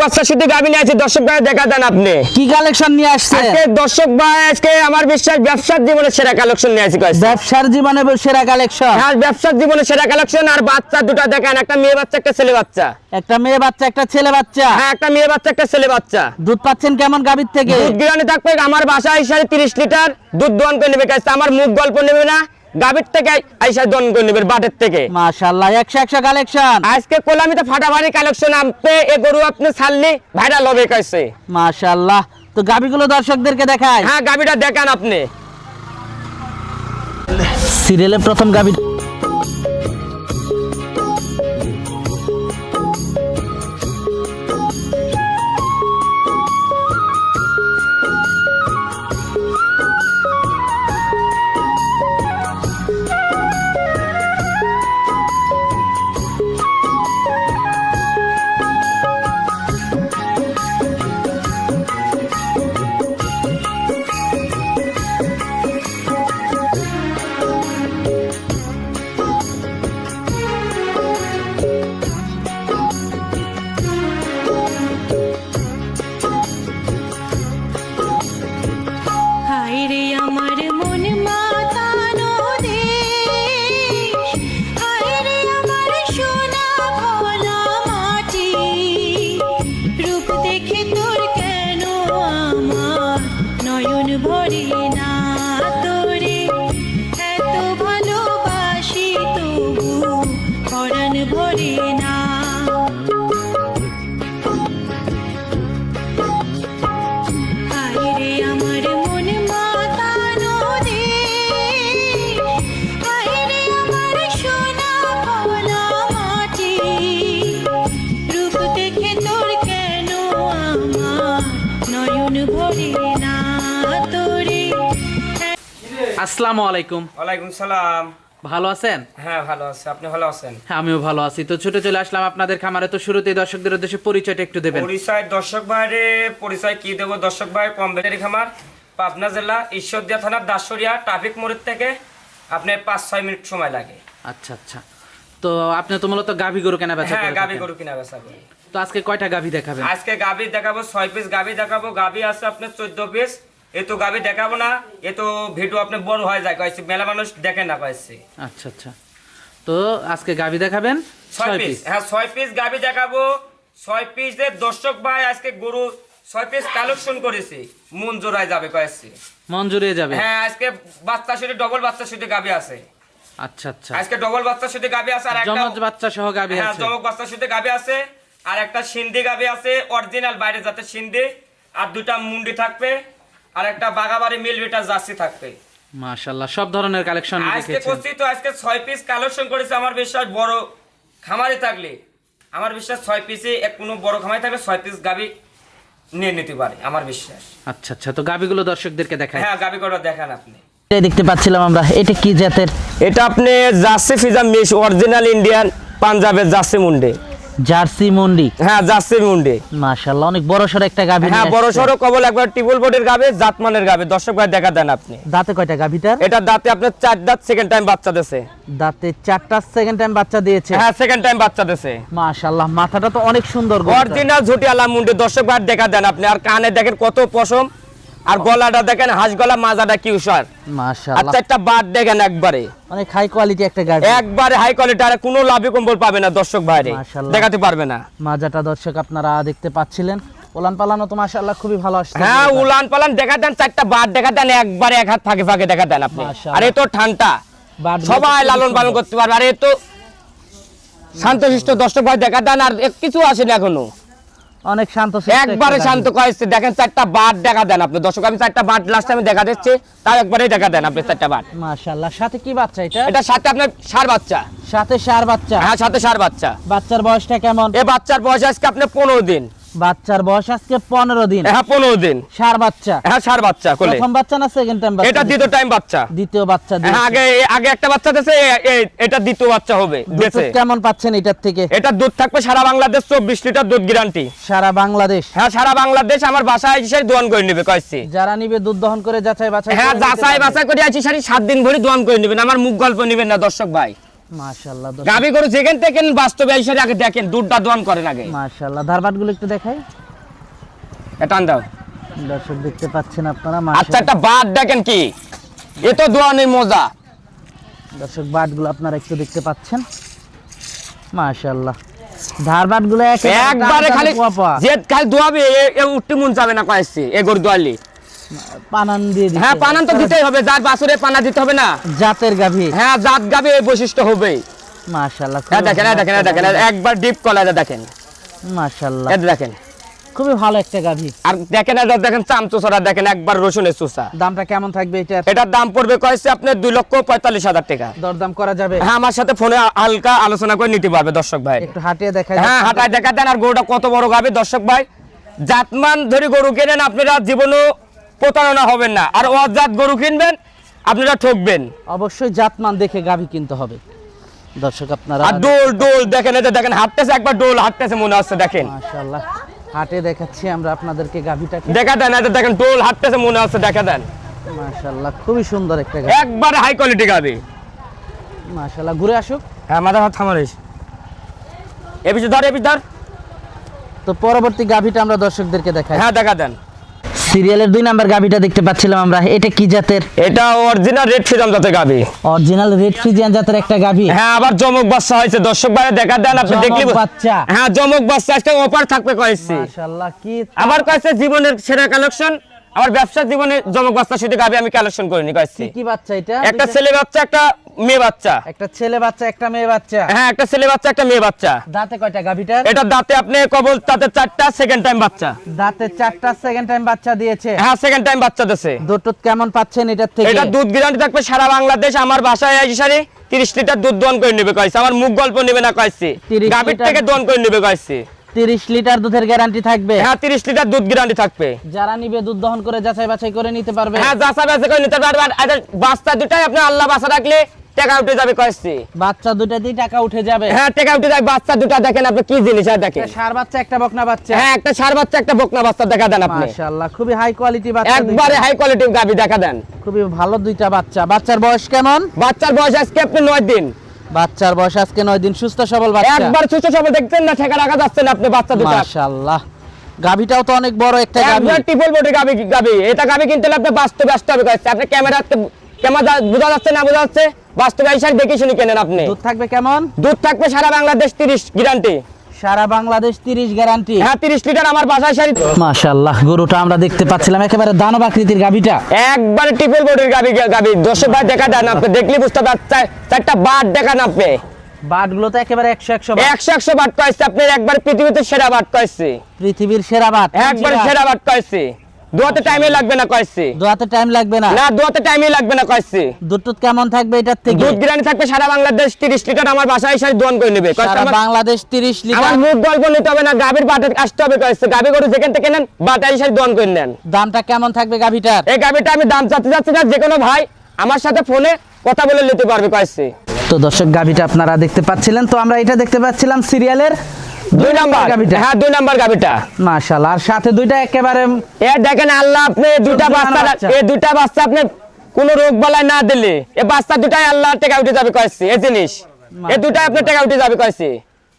বাচ্চা শুধু গাবি আছে দর্শক ভাই দেখা দেন আপনি। কি কালেকশন নিয়ে আসছে? আজকে দর্শক ভাই আজকে আমার বিশ্বাস ব্যবসার জীবনে সেরা কালেকশন নিয়ে আসি ব্যবসার জীবনে সেরা কালেকশন আর ব্যবসার জীবনে সেরা কালেকশন আর বাচ্চা দুটো দেখেন একটা মেয়ে বাচ্চা একটা ছেলে বাচ্চা। একটা মেয়ে বাচ্চা একটা ছেলে বাচ্চা? হ্যাঁ একটা মেয়ে বাচ্চা একটা ছেলে বাচ্চা। দুধ পাচ্ছেন কেমন গাভীর থেকে? দুধ গিরানি থাকবে আমার বাসায় সাড়ে তিরিশ লিটার দুধ দোয়ান করে নেবে কাছে আমার মুখ গল্প নেবে না গাভীর থেকে আইসা দন করে নেবে বাটের থেকে। মাশাআল্লাহ একশো একশো কালেকশন। আজকে কোলামিতে ফাটাফাটি কালেকশন আপনি এ গরু আপনি ছাড়লি ভাইরাল হবে কাছে মাশাআল্লাহ তো গাবিগুলো দর্শকদেরকে দেখায় হ্যাঁ গাবিটা দেখান আপনি। সিরিয়ালে প্রথম গাভী নয়ন ভরে না। আসসালামু আলাইকুম। ওয়ালাইকুম সালাম। ভালো আছেন? হ্যাঁ ভালো আছে। আপনি ভালো আছেন? হ্যাঁ আমিও ভালো আছি। তো ছুটে চলে আসলাম আপনাদের খামারে। তো শুরুতেই দর্শকদের উদ্দেশ্যে পরিচয়টা একটু দেবেন। পরিচয় দর্শক ভাইরে পরিচয় কি দেবো দর্শক ভাই? কম্পিউটারি খামার পাবনা জেলা ঈশ্বরদিয়া থানার দাসরিয়া ট্রাফিক মোড়ের থেকে আপনার পাঁচ ছয় মিনিট সময় লাগে। আচ্ছা আচ্ছা। তো আপনি তো মূলত গাভী গরু কেনা বেচা হ্যাঁ গাবি গরু কিনা বেচা করি। তো আজকে কয়টা গাভী দেখাবেন? আজকে গাবি দেখাবো ছয় পিস গাবি দেখাবো। গাবি আছে আপনার চোদ্দ পিস এ তো গাবি দেখাবো না এ তো ভিডিও আপনি বড় হয়ে যায় কয়েছে মেলা মানুষ দেখে না কয়েছে। আচ্ছা আচ্ছা। তো আজকে গাভী দেখাবেন? ছয় পিস। হ্যাঁ ছয় পিস গাবি দেখাবো। ছয় পিসের দর্শক ভাই আজকে গরু ছয় পিস কালেকশন করেছি। যাবে কয়েছে। যাবে? হ্যাঁ আজকে বাচ্চা শুধু ডবল বাচ্চা শুধু গাবি আছে। আচ্ছা আচ্ছা। আজকে ডবল বাচ্চা শুধু গাবি আছে আর একটা জমজ বাচ্চা সহ গাভী হ্যাঁ আছে। জমক বাচ্চা শুধু গাবি আছে আর একটা সিন্ধি গাবি আছে অরিজিনাল বাইরে যাতে সিন্ধি আর দুটা মুন্ডি থাকবে। আর একটা বাগাবাড়ি মিলবিটা জার্সি থাকবে। মাশাআল্লাহ সব ধরনের কালেকশন আজকে করছি তো আজকে ছয় পিস কালেকশন করেছে আমার বিশ্বাস বড় খামারে থাকলে। আমার বিশ্বাস ছয় পিসে এক কোনো বড় খামারে থাকলে ছয় পিস গাবি নিয়ে নিতে পারে আমার বিশ্বাস। আচ্ছা আচ্ছা তো গাভীগুলো দর্শকদেরকে দেখায় হ্যাঁ গাবি কটা দেখান আপনি। দেখতে পাচ্ছিলাম আমরা এটা কি জাতের? এটা আপনি জার্সি ফিজা মিস অরিজিনাল ইন্ডিয়ান পাঞ্জাবের জার্সি মুন্ডে। জার্সি মন্ডি। হ্যাঁ জার্সি মুন্ডে। মাশাআল্লাহ অনেক বড় সড় একটা গাভী হ্যাঁ বড়। সড়ো কবল একবার টিবল বোর্ডের গাবে জাতমানের গাবে দর্শক ভাই দেখা দেন আপনি। দাঁতে কয়টা গাভীটার এটা দাঁতে আপনার চার দাঁত সেকেন্ড টাইম বাচ্চা দেছে। দাঁতে চারটা সেকেন্ড টাইম বাচ্চা দিয়েছে। হ্যাঁ সেকেন্ড টাইম বাচ্চা দেছে। মাশাআল্লাহ মাথাটা তো অনেক সুন্দর। অরিজিনাল ঝুটি আলা মুন্ডে। দর্শক ভাই দেখা দেন আপনি। আর কানে দেখেন কত পশম। আর গলাটা দেখেন হাঁস গলা মাজাটা কি উষার মাশাআল্লাহ। আচ্ছা একটা বাদ দেখেন একবারে। অনেক হাই কোয়ালিটি একটা গাভী একবারে হাই কোয়ালিটি আর কোনো লাভি কম্বল পাবে না দর্শক ভাইরে। দেখাতে পারবে না। মাজাটা দর্শক আপনারা দেখতে পাচ্ছিলেন। ওলান পালানো তো মাশাআল্লাহ খুবই ভালো আসছে। হ্যাঁ উলান পালান দেখা দেন চারটা বাদ দেখা দেন একবারে এক হাত ফাঁকে ফাঁকে দেখা দেন আপনি। আর এ তো ঠান্ডা। সবাই লালন পালন করতে পারবে। আর এ তো শান্তশিষ্ট দর্শক ভাই দেখা দেন আর কিছু আসেনি এখনও। অনেক শান্ত একবারে শান্ত কয়েছে দেখেন চারটা বাট দেখা দেন আপনি। দর্শক আমি চারটা বাট লাস্ট টাইমে দেখা দিচ্ছি তাও একবারে দেখা দেন আপনি চারটা বাট। মাশাআল্লাহ। সাথে কি বাচ্চা এটা? এটা সাথে আপনার সার বাচ্চা। সাথে সার বাচ্চা? হ্যাঁ সাথে সার বাচ্চা। বাচ্চার বয়সটা কেমন? এ বাচ্চার বয়স আজকে আপনি পনেরো দিন। বাচ্চার বয়স আজকে পনেরো দিন। হ্যাঁ পনেরো দিন। সার বাচ্চা। হ্যাঁ সার বাচ্চা কোলে। প্রথম বাচ্চা না সেকেন্ড টাইম বাচ্চা? এটা দ্বিতীয় টাইম বাচ্চা। দ্বিতীয় বাচ্চা হ্যাঁ আগে আগে একটা বাচ্চা দিয়েছে এটা দ্বিতীয় বাচ্চা হবে দিয়েছে কেমন পাচ্ছেন এটার থেকে? এটা দুধ থাকবে সারা বাংলাদেশ চব্বিশ লিটার দুধ গ্যারান্টি সারা বাংলাদেশ? হ্যাঁ সারা বাংলাদেশ আমার বাসায় এসে দোয়ান করে নেবে কয়েছি যারা নিবে দুধ দহন করে যাচাই বাছাই হ্যাঁ যাচাই বাছাই করে আছি সারি সাত দিন ভরে দোয়ান করে নেবেন আমার মুখ গল্প নেবেন না দর্শক ভাই। মাশাআল্লাহ দর্শক। গাবি গরু যেখান থেকে বাস্তবে এসে আগে দেখেন দুধটা দোয়ান করেন আগে। মাশাআল্লাহ একটু দেখাই। এটা দাও। দর্শক দেখতে পাচ্ছেন আপনারা আচ্ছা একটা বাদ দেখেন কি? এ তো দোয়ানের মজা। দর্শক বাটগুলো আপনারা একটু দেখতে পাচ্ছেন। মাশাআল্লাহ ধারবাটগুলো একবারে খালি যে খালি দোয়াবে এ- এ উঠতে মন যাবে না কয়েছে এ গরু দোয়ালি। পানান দিয়ে হ্যাঁ পানান তো দিতেই হবে যার বাছুরে পানা দিতে হবে না। জাতের গাভী। হ্যাঁ জাত গাবে এই বৈশিষ্ট্য হবে মাশাআল্লাহ হ্যাঁ দেখেন দেখেন দেখেন একবার ডিপ কলা দেখেন। মাশাআল্লাহ। এটা দেখেন। খুবই ভালো একটা গাভী। আর দেখেন এটা দেখেন চামচোসরা দেখেন একবার রসুনের দামটা কেমন থাকবে এটার? এটার দাম পড়বে কয়েছে আপনার দুই লক্ষ পঁয়তাল্লিশ হাজার টাকা। দরদাম করা যাবে? হ্যাঁ আমার সাথে ফোনে হালকা আলোচনা করে নিতে পারবে দর্শক ভাই। একটু হাঁটিয়ে দেখাই হ্যাঁ হাঁটায় দেখা দেন আর গরুটা কত বড় গাবে দর্শক ভাই। জাতমান ধরে গরু কেনেন আপনারা জীবনেও প্রতারণা হবেন না। আর অজাত গরু কিনবেন আপনারা ঠকবেন। অবশ্যই জাতমান দেখে গাভী কিনতে হবে। দর্শক আপনারা আর ডোল ডোল দেখেন এটা দেখেন হাঁটতেছে একবার ডোল হাঁটতেছে মনে হচ্ছে দেখেন। মাশাআল্লাহ। হাটে দেখাচ্ছি আমরা আপনাদেরকে গাভীটাকে। দেখা দেন এটা দেখেন ডোল হাঁটতেছে মনে হচ্ছে দেখা দেন। মাশাআল্লাহ খুবই সুন্দর একটা গাভী। একবার হাই কোয়ালিটি গাবে মাশাআল্লাহ ঘুরে আসুক। হ্যাঁ মাথা হাত থামারিস এ পিছু ধর এ পিছু ধর। তো পরবর্তী গাভীটা আমরা দর্শকদেরকে দেখাই। হ্যাঁ দেখা দেন। সিরিয়ালের দুই নাম্বার গাভীটা দেখতে পাচ্ছিলাম আমরা। এটা কি জাতের? এটা অরিজিনাল রেড ফ্রিজম জাতের গাবি। অরিজিনাল রেড ফ্রিজিয়ান জাতের একটা গাভী হ্যাঁ আবার জমক বাচ্চা হয়েছে। দর্শক ভাই দেখা দেন আপনি দেখলি বাচ্চা। হ্যাঁ জমক বাচ্চা আজকে অফার থাকবে কয়েছি। মাশাআল্লাহ কি আবার কয়েছে জীবনের সেরা কালেকশন আমার ব্যবসার জীবনে জমক বাচ্চা শুধু গাবি আমি কালেকশন করিনি কয়েছি। কি বাচ্চা এটা? একটা ছেলে বাচ্চা একটা মেয়ে বাচ্চা। একটা ছেলে বাচ্চা একটা মেয়ে বাচ্চা। হ্যাঁ একটা ছেলে বাচ্চা একটা মেয়ে বাচ্চা। দাঁতে কয়টা গাভীটার এটা দাঁতে আপনি কবল তাতে চারটা সেকেন্ড টাইম বাচ্চা। দাঁতে চারটা সেকেন্ড টাইম বাচ্চা দিয়েছে। হ্যাঁ সেকেন্ড টাইম বাচ্চা দিছে দুধ কেমন পাচ্ছেন এটার থেকে? এটা দুধ গ্যারান্টি থাকবে সারা বাংলাদেশ আমার বাসায় এই সারি তিরিশ লিটার দুধ করে নেবে আমার মুখ গল্প নেবে না কয়েছে। 30 গাভীর থেকে দোয়ান করে নেবে কয়েছে। তিরিশ লিটার দুধের গ্যারান্টি থাকবে? হ্যাঁ তিরিশ লিটার দুধ গ্যারান্টি থাকবে। যারা নিবে দুধ দহন করে যাচাই বাছাই করে নিতে পারবে। হ্যাঁ যাচা বাচা করে নিতে পারবে। আর বাচ্চা দুটাই আপনি আল্লাহ বাসা রাখলে টাকা উঠে যাবে কয়েছে বাচ্চা দুটাতেই টাকা উঠে যাবে। হ্যাঁ টাকা উঠে যাবে। বাচ্চা দুটা দেখেন আপনি কি জিনিস আর দেখেন। একটা ষাঁড় বাচ্চা একটা বকনা বাচ্চা। হ্যাঁ একটা সার বাচ্চা একটা বকনা বাচ্চা দেখা দেন আপনি। মাশাআল্লাহ খুবই হাই কোয়ালিটি বাচ্চা একবারে হাই কোয়ালিটির গাভি দেখা দেন। খুবই ভালো দুইটা বাচ্চা। বাচ্চার বয়স কেমন? বাচ্চার বয়স আজকে আপনি নয় দিন। বাচ্চার বয়স আজকে নয় দিন। সুস্থ সবল বাচ্চা। একবার সুস্থ সবল দেখছেন না ঠেকা রাখা যাচ্ছে না আপনি বাচ্চা দুটা মাশাআল্লাহ। গাভিটাও তো অনেক বড় একটা গাভি একবার টিপল বডি গাবি গাবি। এটা গাবি কিনতে আপনি বাস্তবে আসতে হবে আপনি ক্যামেরা ক্যামেরা বোঝা যাচ্ছে না বোঝা যাচ্ছে? বাস্তবে সাইড দেখে শুনে কেনেন আপনি? দুধ থাকবে কেমন? দুধ থাকবে সারা বাংলাদেশ তিরিশ গ্যারান্টি সারা বাংলাদেশ 30 গ্যারান্টি হ্যাঁ তিরিশ লিটার আমার বাসায় সারি মাশাআল্লাহ গরুটা আমরা দেখতে পাচ্ছিলাম। একেবারে দানব আকৃতির গাভিটা। একবারে ট্রিপল বডির গাবি গাবি দর্শক ভাই দেখা দেন আপনি দেখলি বুঝতে পারছেন চারটা বাট দেখান আপনি। বাটগুলো তো একেবারে 100 100 বাট। একশো একশো বাট পাইছে আপনি একবার পৃথিবীতে সেরা বাট পৃথিবীর সেরা বাট। একবার সেরা বাট দোয়াতে টাইমে লাগবে না কয়েছে দোয়াতে টাইম লাগবে না? না দোয়াতে টাইমে লাগবে না কয়েছে দুধ কেমন থাকবে এটার থেকে? দুধ গ্রানি থাকবে সারা বাংলাদেশ তিরিশ লিটার আমার বাসায় এসে দোয়ান করে নেবে। সারা বাংলাদেশ 30 আমার মুখ গল্প নিতে হবে না গাভীর বাটে আসতে হবে কয়েছে গাভী গরু যেখান থেকে নেন বাটাই এসে দোয়ান করে নেন। দামটা কেমন থাকবে গাভিটার? এই গাভীটা আমি দাম চাচ্তে যাচ্ছি না যে কোনো ভাই আমার সাথে ফোনে কথা বলে নিতে পারবে কয়েছে তো দর্শক গাভিটা আপনারা দেখতে পাচ্ছিলেন। তো আমরা এটা দেখতে পাচ্ছিলাম সিরিয়ালের দুই নাম্বার। হ্যাঁ দুই নাম্বার গাভীটা। মাশাআল্লাহ আর সাথে দুইটা একেবারে এ দেখেন আল্লাহ আপনি চোদ্দ বাচ্চা আনা বাচ্চা। এই দুটা বাচ্চা আপনি কোন রোগ বালাই না দিলে এ বাচ্চা দুটাই আল্লাহ টাকা উঠে যাবে কয়েছে এই জিনিস। দুটাই টাকা উঠে যাবে কয়েছে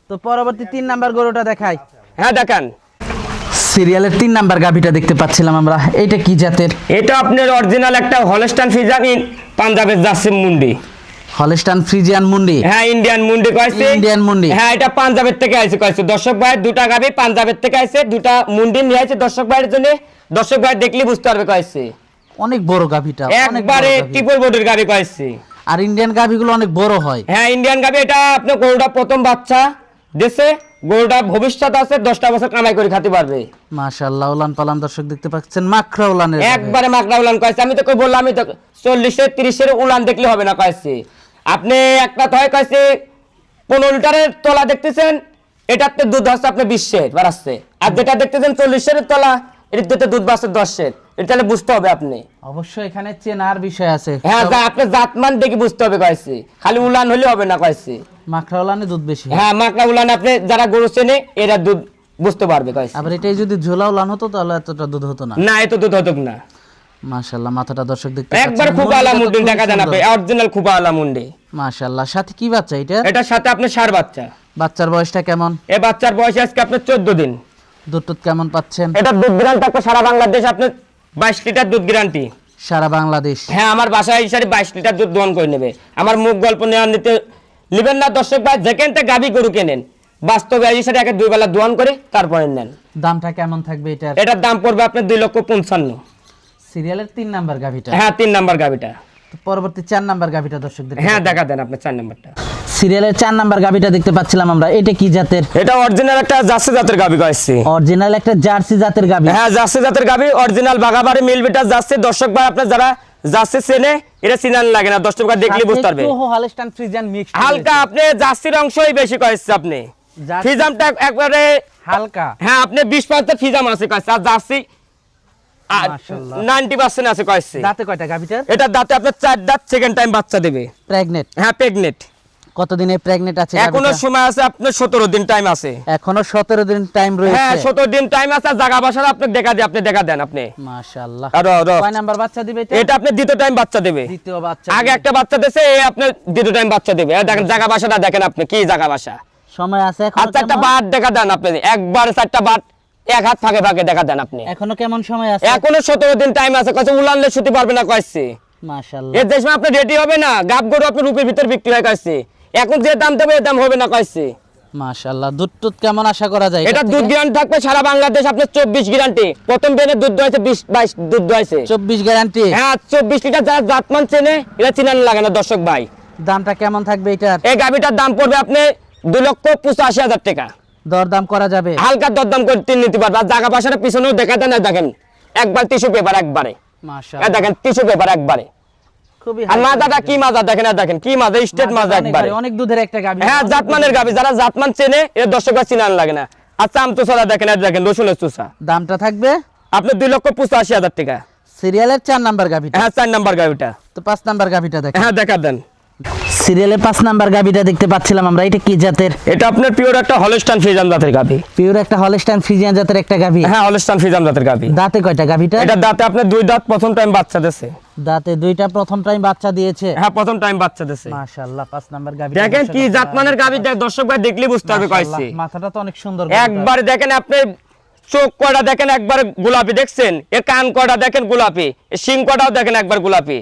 তো পরবর্তী তিন নাম্বার গরুটা দেখাই। হ্যাঁ দেখেন। সিরিয়ালের তিন নাম্বার গাভিটা দেখতে পাচ্ছিলাম আমরা। এটা কি জাতের? এটা আপনার অরিজিনাল একটা হলস্টান ফিজামিন পাঞ্জাবের জার্সি মুন্ডি। হলিস্টান ফ্রিজিয়ান মুন্ডি। হ্যাঁ ইন্ডিয়ান মুন্ডি কয়েছে ইন্ডিয়ান মুন্ডি। হ্যাঁ এটা পাঞ্জাবের থেকে আইছে কয়েছে দর্শক ভাই দুটা গাবি পাঞ্জাবের থেকে আইছে দুটা মুন্ডি নিয়ে আইছে। দর্শক ভাইয়ের জন্য দর্শক ভাই দেখলে বুঝতে পারবে কয়েছে অনেক বড় বড় একবারে গাভী। ট্রিপল বডির গাবি কয়েছে আর ইন্ডিয়ান গাভিগুলো অনেক বড় হয়। হ্যাঁ ইন্ডিয়ান গাবি এটা আপনার গরুটা প্রথম বাচ্চা দেশে গরুটা ভবিষ্যৎ আছে দশটা বছর কামাই করে খেতে পারবে। মাশাআল্লাহ উলান পালান দর্শক দেখতে পাচ্ছেন। মাখরা উলানের একবারে মাকড়া উলান কয়েছে আমি তো কই বললাম আমি তো চল্লিশের তিরিশের উলান দেখলে হবে না কয়েছে আপনি একটা থয় কয়েছে পনেরো লিটারের তলা দেখতেছেন এটাতে দুধ হচ্ছে আপনি বিশ্বের বাড়াচ্ছে আর যেটা দেখতেছেন চল্লিশের তলা এটার দুধে বাড়ছে দশের এটা তাহলে বুঝতে হবে আপনি। অবশ্যই এখানে চেনার বিষয় আছে। হ্যাঁ যা আপনি জাতমান দেখে বুঝতে হবে কয়েছে খালি উলান হলে হবে না কয়েছে মাখরা উলানে দুধ বেশি। হ্যাঁ মাকড়া উলান আপনি যারা গরু চেনে এরা দুধ বুঝতে পারবে কয়েছে আবার এটাই যদি ঝোলা উলান হতো তাহলে এতটা দুধ হতো না। না এত দুধ হতো না। মাশাআল্লাহ মাথাটা দর্শক দেখতে একবার খুব দেখা আপনি অরিজিনাল খুব আলামুন্ডি। মাশাআল্লাহ সাথে কি বাচ্চা এটা? এটার সাথে আপনার সার বাচ্চা। বাচ্চার বয়সটা কেমন? এই বাচ্চার বয়স আজকে আপনার চোদ্দ দিন। দুধ কেমন পাচ্ছেন? এটা দুধ গ্রান্ট থাকবে সারা বাংলাদেশ আপনার বাইশ লিটার দুধ গ্যারান্টি সারা বাংলাদেশ। হ্যাঁ আমার বাসায় হিসাবে বাইশ লিটার দুধ দোয়ান করে নেবে। আমার মুখ গল্প নেওয়ার নিতে নেবেন না দর্শক ভাই যেখান থেকে গাভি গরু কেনেন বাস্তবে এই হিসাবে একে দুই বেলা দোয়ান করে তারপরে নেন। দামটা কেমন থাকবে এটার? এটার দাম পড়বে আপনার দুই লক্ষ পঞ্চান্ন। সিরিয়ালের তিন নাম্বার গাভিটা। হ্যাঁ তিন নাম্বার গাভিটা। পরবর্তী চার নাম্বার গাভিটা দর্শকদের হ্যাঁ দেখা দেন আপনার চার নাম্বারটা। সিরিয়ালের চার নাম্বার গাভিটা দেখতে পাচ্ছিলাম আমরা। এটা কি জাতের? এটা অরিজিনাল একটা জার্সি জাতের গাভি কয়েছি অরিজিনাল একটা জার্সি জাতের গাভি। হ্যাঁ জার্সি জাতের গাভি অরিজিনাল বাগাবাড়ি মিল বিটার জার্সি। দর্শক ভাই আপনার যারা জার্সি চেনে এটা চিনান লাগে না। দর্শক ভাই দেখলে বুঝতে পারবে। হলস্টাইন ফ্রিজিয়ান মিক্স হালকা আপনি জার্সির অংশই বেশি কয়েছে আপনি। ফিজামটা একবারে হালকা। হ্যাঁ আপনি বিশ পার্সেন্ট ফিজাম আছে কয়েছে আর জার্সি। নাইনটি পার্সেন্ট আছে কয়েছে। দাঁতে কয়টা গাভিটার এটা দাঁতে আপনার চার দাঁত সেকেন্ড টাইম বাচ্চা দেবে। প্রেগনেট হ্যাঁ প্রেগনেট কতদিনে প্রেগনেট আছে এখনও সময় আছে আপনার সতেরো দিন টাইম আছে। এখনও সতেরো দিন টাইম হ্যাঁ রয়েছে সতেরো দিন টাইম আছে জায়গা বাসার আপনি দেখা দিয়ে আপনি দেখা দেন আপনি। মাশাআল্লাহ। আরও আরও। কয় নাম্বার বাচ্চা দিবে এটা? এটা আপনি দ্বিতীয় টাইম বাচ্চা দেবে। দ্বিতীয় বাচ্চা আগে একটা বাচ্চা এই দ্বিতীয় টাইম বাচ্চা দেবে। দেখেন জায়গা বাসাটা দেখেন আপনি কি জায়গা বাসা। সময় আছে চারটা বাট দেখা দেন আপনি। একবার চারটা বাট এক হাত ফাঁকে ফাঁকে দেখা দেন আপনি। এখনও কেমন সময় আছে? এখনও সতেরো দিন টাইম আছে। উলানলে পারবে না কয়েছে? এর দেশে আপনি রেডি হবে না? গাব গরু আপনার রূপের ভিতর বিক্রি হয় কয়েছে? এখন যে দাম দেবে দাম হবে না কয়েছে? মাশাআল্লাহ দুধ টুধ কেমন আশা করা যায় এটা দুধ গ্যারান্টি থাকবে সারা বাংলাদেশ আপনার চব্বিশ গ্যারান্টি প্রথম বেনে দুধ বিশ বাইশ দুধ দোয়াইছে চব্বিশ গ্যারান্টি হ্যাঁ চব্বিশ লিটার যারা জাতমান চেনে এটা চিনান লাগে না দর্শক ভাই। দামটা কেমন থাকবে এটার? এই গাভিটার দাম পড়বে আপনি দুই লক্ষ পঁচাশি হাজার টাকা। দরদাম করা যাবে। হালকা দরদাম করে তিন নিতে পারবে আর জায়গা পাশার পিছনেও দেখা দেন না দেখেন। একবার টিস্যু পেপার একবারে। মাশাআল্লাহ। দেখেন টিস্যু পেপার একবারে। খুবই আর মাজাটা কি মাজা? দেখেন আর দেখেন কি মাজা? স্টেট মাজা একবারে। অনেক দুধের একটা গাভী। হ্যাঁ জাতমানের গাভি যারা জাতমান চেনে এর দর্শক চিনান লাগে না। আচ্ছা আম চুষা দেখেন আর দেখেন রসুনের চুষা দামটা থাকবে? আপনি দুই লক্ষ পঁচাশি হাজার টাকা। সিরিয়ালের চার নাম্বার হ্যাঁ চার নাম্বার তো পাঁচ নাম্বার দেখেন। হ্যাঁ দেখা দেন। সিরিয়ালের পাঁচ নাম্বার গাভিটা দেখতে পাচ্ছিলাম আমরা। এটা কি জাতের? এটা আপনার পিওর একটা হলস্টান ফিজাম জাতের গাভি পিওর একটা হলস্টাইন ফ্রিজিয়ান জাতের একটা গাভি হ্যাঁ হলস্টান ফিজাম জাতের গাভি দাঁতে কয়টা গাভিটা এটা দাঁতে আপনার দুই দাঁত প্রথম টাইম বাচ্চা দিছে দাঁতে দুইটা প্রথম টাইম বাচ্চা দিয়েছে? হ্যাঁ প্রথম টাইম বাচ্চা দিছে মাশাআল্লাহ পাঁচ নাম্বার গাভি দেখেন কি জাতমানের গাভি দেখ দর্শক ভাই দেখলে বুঝতে পারবে কয়েছে। মাথাটা তো অনেক সুন্দর একবার দেখেন আপনি চোখ কটা দেখেন একবার গোলাপি দেখছেন? এর কান কটা দেখেন গোলাপি। শিং কটাও দেখেন একবার গোলাপি।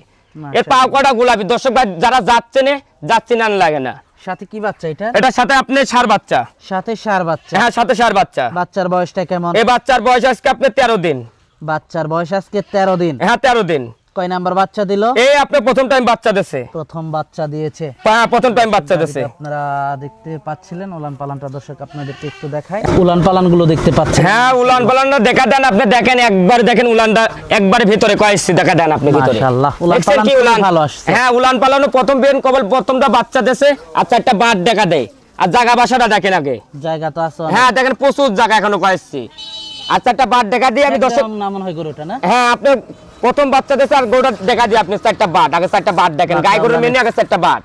এর পাও কটা গোলাপি? দর্শক ভাই যারা যাচ্ছে না যাচ্ছে না লাগে না। সাথে কি বাচ্চা এটা? এটা সাথে আপনি সার বাচ্চা। সাথে সার বাচ্চা। হ্যাঁ সাথে সার বাচ্চা। বাচ্চার বয়সটা কেমন? এই বাচ্চার বয়স আজকে আপনি 13 দিন। বাচ্চার বয়স আজকে তেরো দিন। হ্যাঁ তেরো দিন। কয় নাম্বার বাচ্চা দিল? এই আপনি প্রথম টাইম বাচ্চা দিছে। প্রথম বাচ্চা দিয়েছে। হ্যাঁ প্রথম টাইম বাচ্চা দিছে। আপনারা দেখতে পাচ্ছিলেন উলান পালানটা দর্শক আপনাদেরকে একটু দেখায়। উলান পালানগুলো দেখতে পাচ্ছেন। হ্যাঁ উলান পালান দেখা দেন আপনি দেখেন একবার দেখেন উলানটা একবার ভিতরে কয়েছি দেখা দেন আপনি ভিতরে। মাশাআল্লাহ, উলান? পালান ভালো আসছে। হ্যাঁ উলান পালানো প্রথম বেন কবল প্রথমটা বাচ্চা দেছে। আর চারটা বাদ দেখা দেয়। আর জায়গা বাসাটা দেখেন আগে। জায়গা তো আছে হ্যাঁ দেখেন প্রচুর জায়গা এখনও কয়েছি আর চারটা বাদ দেখা দিয়ে আমি দর্শক একদম না হয় গরুটা না? হ্যাঁ আপনি প্রথম বাচ্চা দেছে আর গরুটা দেখা দিয়ে আপনি চারটা বাদ। আগে চারটা বাদ দেখেন। গাই গরুর মেনে আগে চারটা বাদ।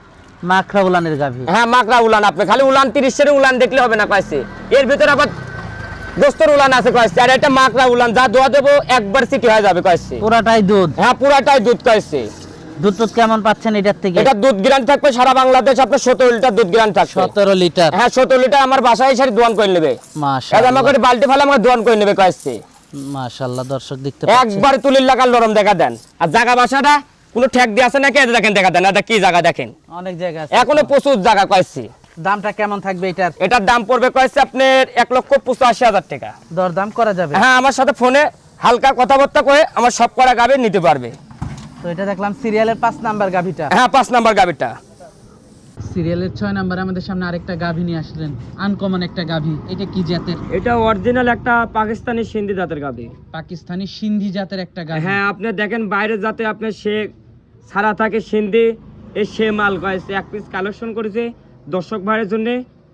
মাখরা উলানের গাভী। হ্যাঁ মাকড়া উলান আপনি। খালি উলান তিরিশের উলান দেখলে হবে না কয়েছে এর ভিতরে আবার দোস্তর উলান আছে কয়েছে আর এটা মাকড়া উলান যা দোয়া দেবো একবার সিটি হয়ে যাবে কয়েছে পুরাটাই দুধ। হ্যাঁ পুরাটাই দুধ কয়েছে দুধ টুধ কেমন পাচ্ছেন এটার থেকে? এটা দুধ গ্রান্ট থাকবে সারা বাংলাদেশ আপনার সতেরো লিটার দুধ গ্রান্ট থাকবে। সতেরো লিটার। হ্যাঁ সতেরো লিটার আমার বাসায় এসে দোয়ান করে নেবে। মাশাআল্লাহ। আমাকে বালতি ফেলে আমাকে দোয়ান করে নেবে কয়েছে মাশাআল্লাহ দর্শক দেখতে একবার তুলির লাগার নরম দেখা দেন। আর জায়গা বাসাটা কোনো ঠেক দিয়ে আছে নাকি? দেখেন দেখা দেন। এটা কি জায়গা দেখেন? অনেক জায়গা আছে। এখনও প্রচুর জায়গা কয়েছি। দামটা কেমন থাকবে এটার? এটার দাম পড়বে কয়েছে আপনার এক লক্ষ পঁচাশি হাজার টাকা। দরদাম করা যাবে? হ্যাঁ আমার সাথে ফোনে হালকা কথাবার্তা করে আমার সব করা গাভি নিতে পারবে। তো এটা দেখলাম সিরিয়ালের পাঁচ নাম্বার গাভিটা। হ্যাঁ পাঁচ নাম্বার গাভিটা। সিরিয়ালের ছয় নাম্বার আমাদের সামনে আরেকটা গাভী নিয়ে আসলেন। আনকমন একটা গাভী। এটা কি জাতের? এটা অরিজিনাল একটা পাকিস্তানি সিন্ধি জাতের গাভি। পাকিস্তানি সিন্ধি জাতের একটা গাভী। হ্যাঁ আপনি দেখেন বাইরে যাতে আপনার সে সারা থাকে সিন্ধি এ সে মাল কয়েছে। এক পিস কালেকশন করেছে দর্শক ভাইয়ের জন্য।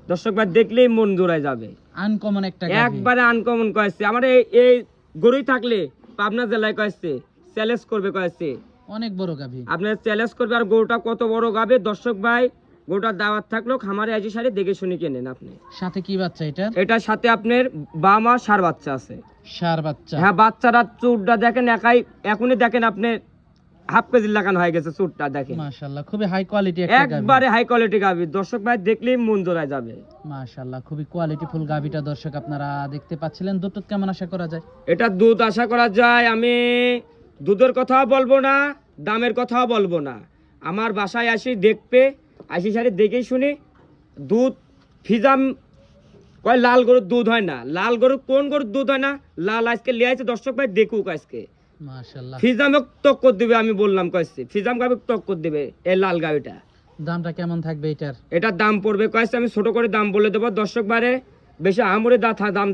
দর্শক ভাই দেখলেই মন জোড়ায় যাবে। আনকমন একটা একবারে আনকমন কয়েছে। আমার এই এই গরুই থাকলে পাবনা জেলায় কয়েছে চ্যালেঞ্জ করবে কয়েছে। অনেক বড় গাভী। আপনার চ্যালেঞ্জ করবে আর গরুটা কত বড় গাবে দর্শক ভাই গোটার দাওয়াত থাকলেও খামারে আইসি সারি দেখে শুনে কেনেন আপনি। সাথে কি বাচ্চা এটা এটার সাথে আপনার বা মা সার বাচ্চা আছে। সার বাচ্চা। হ্যাঁ বাচ্চারা চুরটা দেখেন একাই এখনই দেখেন আপনি হাফ কেজি লাগানো হয়ে গেছে চুরটা দেখেন। মাশাআল্লাহ খুবই হাই কোয়ালিটি একটা গাভী। একবারে হাই কোয়ালিটি গাভি। দর্শক ভাই দেখলেই মন জোড়ায় যাবে। মাশাআল্লাহ খুবই কোয়ালিটিফুল গাভীটা দর্শক আপনারা দেখতে পাচ্ছিলেন। দুধ কেমন আশা করা যায়? এটা দুধ আশা করা যায় আমি দুধের কথাও বলব না দামের কথাও বলব না। আমার বাসায় আসি দেখবে আসি সারি দেখেই শুনি দুধ ফিজাম কয় লাল গরুর দুধ হয় না। লাল গরুর কোন গরুর দুধ হয় না? লাল আজকে লিয়ে আছে দর্শক ভাই দেখুক আজকে। ফিজামে দিবে আমি বললাম কয়েছে ফিজাম গাবি টক্কর দিবে এই লাল গাবিটা। দামটা কেমন থাকবে এটার? এটার দাম পড়বে কয়েছে আমি ছোট করে দাম বলে দেবো দর্শক বারে বেশি আমরে দা দাম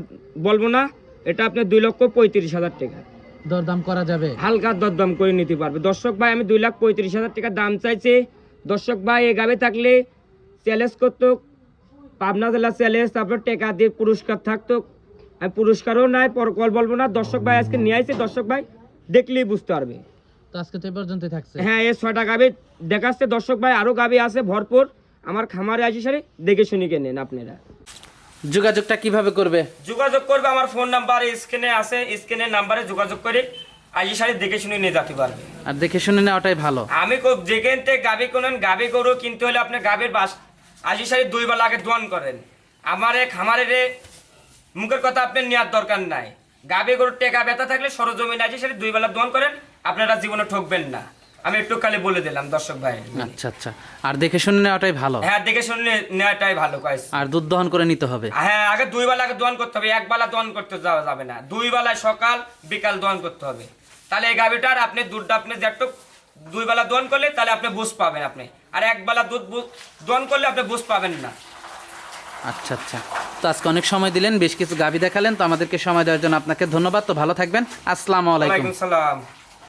বলব না এটা আপনার দুই লক্ষ পঁয়ত্রিশ হাজার টাকা। দরদাম করা যাবে? হালকা দরদাম করে নিতে পারবে। দর্শক ভাই আমি দুই লাখ পঁয়ত্রিশ হাজার টাকা দাম চাইছি দর্শক ভাই এ গাবে থাকলে চ্যালেঞ্জ করতো পাবনা জেলা চ্যালেঞ্জ তারপর টেকা দিয়ে পুরস্কার থাকতো আমি পুরস্কারও নাই পরকল বলব না। দর্শক ভাই আজকে নিয়ে আসছে দর্শক ভাই দেখলেই বুঝতে পারবে। তো আজকে তো এ পর্যন্তই থাকছে। হ্যাঁ এই ছয়টা গাবি দেখাচ্ছে। দর্শক ভাই আরও গাবি আছে ভরপুর। আমার খামারে আসি সারি দেখে শুনি কেনেন আপনারা। যোগাযোগটা কীভাবে করবে? যোগাযোগ করবে আমার ফোন নাম্বার স্ক্রিনে আছে। স্ক্রিনের নাম্বারে যোগাযোগ করে আইজি সারি দেখে শুনে নিয়ে যেতে পারবে। আর দেখে শুনে নেওয়াটাই ভালো। আমি খুব যেখান থেকে গাবি কোনেন গাবি গরু কিনতে হলে আপনি গাবির বাস। আশি সারি দুই বেলা আগে দোয়ান করেন। আমার এ খামারের মুখের কথা আপনার নেওয়ার দরকার নাই। গাবি গরুর টেকা ব্যথা থাকলে সরজমিন আশি সারি দুই বেলা দোয়ান করেন আপনারা জীবনে ঠকবেন না। আমি একটু খালি বলে দিলাম দর্শক ভাই। আচ্ছা আচ্ছা। আর দেখে শুনে নেওয়াটাই ভালো। হ্যাঁ দেখে শুনে নেওয়াটাই ভালো কয়েস। আর দুধ দহন করে নিতে হবে। হ্যাঁ আগে দুই বেলা আগে দোয়ান করতে হবে এক বেলা দোয়ান করতে যাওয়া যাবে না। দুই বেলায় সকাল বিকাল দোয়ান করতে হবে। তাহলে এই গাভিটার আপনি দুধটা আপনি একটু দুই বেলা দোয়ান করলে তাহলে আপনি বুঝ পাবেন আপনি। আর এক বেলা দুধ দন দোয়ান করলে আপনি বুঝ পাবেন না। আচ্ছা আচ্ছা। তো আজকে অনেক সময় দিলেন বেশ কিছু গাভী দেখালেন তো আমাদেরকে সময় দেওয়ার জন্য আপনাকে ধন্যবাদ। তো ভালো থাকবেন। আসসালামু আলাইকুম। ওয়ালাইকুম সালাম।